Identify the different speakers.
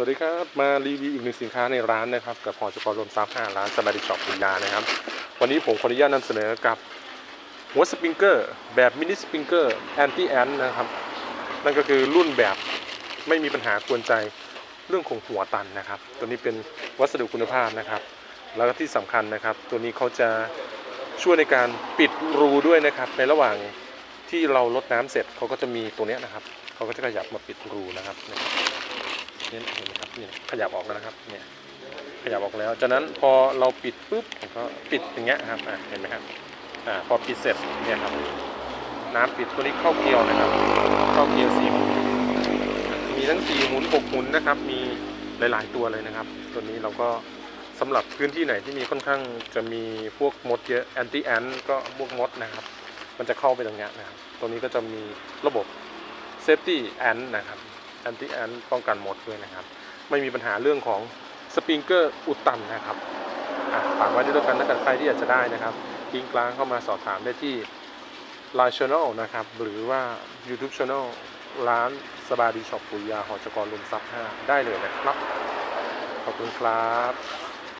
Speaker 1: สวัสดีครับ มารีวิวอีกหนึ่งสินค้าในร้านนะครับ กับหอจกรรวมทรัพย์5ร้านสบายดีช็อปปุญญานะครับ วันนี้ผมขออนุญาตนำเสนอกับหัวสปริงเกอร์แบบมินิสปริงเกอร์แอนตี้แอนนะครับ นั่นก็คือรุ่นแบบไม่มีปัญหากวนใจเรื่องของหัวตันนะครับ ตัวนี้เป็นวัสดุคุณภาพนะครับ แล้วก็ที่สำคัญนะครับ ตัวนี้เขาจะช่วยในการปิดรูด้วยนะครับ ในระหว่างที่เราลดน้ำเสร็จเขาก็จะมีตัวนี้นะครับเขาก็จะขยับมาปิดรูนะครับเนี่ยเนี่ยเห็น เนี่ยขยับออกแล้วนะครับเนี่ยขยับออกแล้วจากนั้นพอเราปิดปุ๊บก็ปิดอย่างเงี้ยครับอะเห็นไหมครับอ่าพอปิดเสร็จเนี่ยครับน้ำปิดตัวนี้เข้าเกลียวนะครับเข้าเกลียวสี่หมุนมีทั้งสี่หมุนหกหมุนนะครับ มีหลาย ๆ ตัวเลยนะครับ ตัวนี้เราก็สำหรับพื้นที่ไหนที่มีค่อนข้างจะมีพวกมดเยอะแอนตี้แอนก็พวกมดนะครับ มันจะเข้าไปตรงเนี้ยนะครับตัวนี้ก็จะมีระบบเซฟตี้แอนนะครับแอนตี้แอนป้องกันมดด้วยนะครับ ไม่มีปัญหาเรื่องของสปริงเกอร์อุดตันนะครับฝากไว้ด้วยกันถ้าเกิดใครที่อยากจะได้นะครับลิงก์กลางเข้ามาสอบถามได้ที่ Line Channel นะครับ หรือว่า YouTube Channel ร้านสบายดีช็อปปุยยาหอจกรลุมซับ5ได้เลยนะครับ ขอบคุณครับ